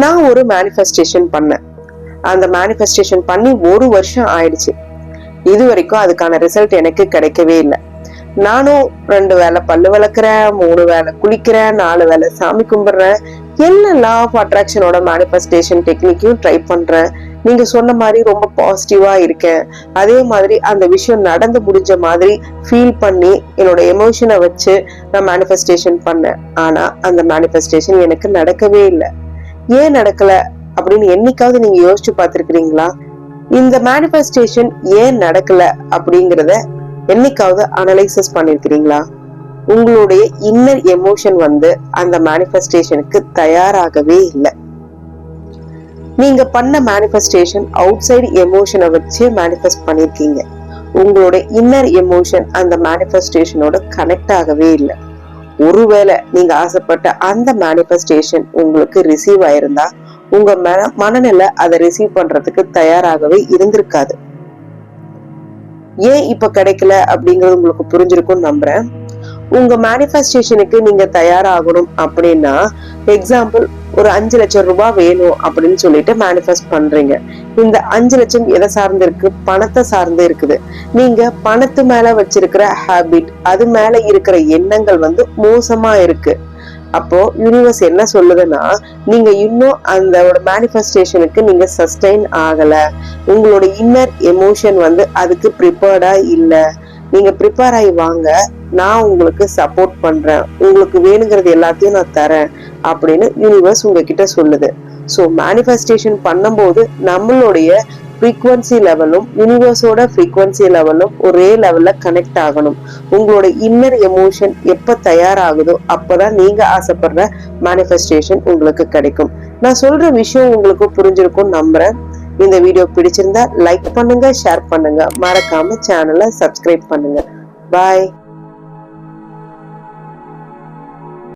நான் ஒரு மேனிஃபெஸ்டேஷன் பண்ணேன். அந்த மேனிஃபெஸ்டேஷன் பண்ணி ஒரு வருஷம் ஆயிடுச்சு. இது வரைக்கும் அதுக்கான ரிசல்ட் எனக்கு கிடைக்கவே இல்லை. நானும் ரெண்டு வேளை பல்லு விளக்குறேன் மூணு வேளை குளிக்கிறேன் நாலு வேளை சாமி கும்பிடுறேன். என்ன லா ஆஃப் அட்ராக்ஷனோட மேனிஃபெஸ்டேஷன் டெக்னிக்கையும் ட்ரை பண்றேன். நீங்க சொன்ன மாதிரி ரொம்ப பாசிட்டிவா இருக்கேன். அதே மாதிரி அந்த விஷயம் நடந்து முடிஞ்ச மாதிரி ஃபீல் பண்ணி என்னோட எமோஷனை வச்சு நான் மேனிஃபெஸ்டேஷன் பண்ணேன். ஆனா அந்த மேனிஃபெஸ்டேஷன் எனக்கு நடக்கவே இல்லை. ஏன் நடக்கல அப்படின்னு என்னைக்காவது நீங்க யோசிச்சு பார்த்திருக்கிறீங்களா? இந்த மேனிஃபெஸ்டேஷன் ஏன் நடக்கல அப்படிங்கறத என்னைக்காவது அனலைசிஸ் பண்ணிருக்கிறீங்களா? உங்களுடைய இன்னர் எமோஷன் வந்து அந்த மேனிஃபெஸ்டேஷனுக்கு தயாராகவே இல்லை. நீங்க பண்ண மேனிஃபெஸ்டேஷன் அவுட் சைடு எமோஷனை வச்சு மேனிஃபெஸ்ட் பண்ணிருக்கீங்க. உங்களோட இன்னர் எமோஷன் அந்த மேனிஃபெஸ்டேஷனோட கனெக்ட் ஆகவே இல்லை. ஒருவேளை நீங்க ஆசைப்பட்ட அந்த மேனிஃபெஸ்டேஷன் உங்களுக்கு ரிசீவ் ஆயிருந்தா உங்க மன மனநிலை அதை ரிசீவ் பண்றதுக்கு தயாராகவே இருந்திருக்காது. ஏன் இப்ப கிடைக்கல அப்படிங்கறது உங்களுக்கு புரிஞ்சிருக்கும் நம்புறேன். உங்க மேனிஃபெஸ்டேஷனுக்கு நீங்க தயாராகணும் அப்படின்னா எக்ஸாம்பிள் ஒரு அஞ்சு லட்சம் ரூபாய் வேணும் அப்படின்னு சொல்லிட்டு மேனிஃபெஸ்ட் பண்றீங்க. இந்த அஞ்சு லட்சம் எதை சார்ந்து இருக்கு? பணத்தை சார்ந்து இருக்குது. நீங்க பணத்து மேல வச்சிருக்கிற ஹேபிட் அது மேல இருக்கிற எண்ணங்கள் வந்து மோசமா இருக்கு. அப்போ யூனிவர்ஸ் என்ன சொல்லுதுன்னா நீங்க இன்னும் அந்த மேனிஃபெஸ்டேஷனுக்கு நீங்க சஸ்டைன் ஆகல. உங்களோட இன்னர் எமோஷன் வந்து அதுக்கு ப்ரிப்பேர்டா இல்லை. நீங்க ப்ரிப்பேர் ஆகி வாங்க. நான் உங்களுக்கு சப்போர்ட் பண்றேன். உங்களுக்கு வேணுங்கிறது எல்லாத்தையும் நான் தரேன் அப்படின்னு யூனிவர்ஸ் உங்ககிட்ட சொல்லுது. ஸோ மேனிஃபெஸ்டேஷன் பண்ணும்போது நம்மளுடைய ஃப்ரீக்வன்சி லெவலும் யூனிவர்ஸோட ஃப்ரீக்வன்சி லெவலும் ஒரே லெவலில் கனெக்ட் ஆகணும். உங்களோட இன்னர் எமோஷன் எப்போ தயாராகுதோ அப்பதான் நீங்கள் ஆசைப்படுற மேனிஃபெஸ்டேஷன் உங்களுக்கு கிடைக்கும். நான் சொல்கிற விஷயம் உங்களுக்கு புரிஞ்சிருக்கும் நம்புறேன். இந்த வீடியோ பிடிச்சிருந்தா லைக் பண்ணுங்க ஷேர் பண்ணுங்க. மறக்காம சேனலை சப்ஸ்கிரைப் பண்ணுங்க. பாய்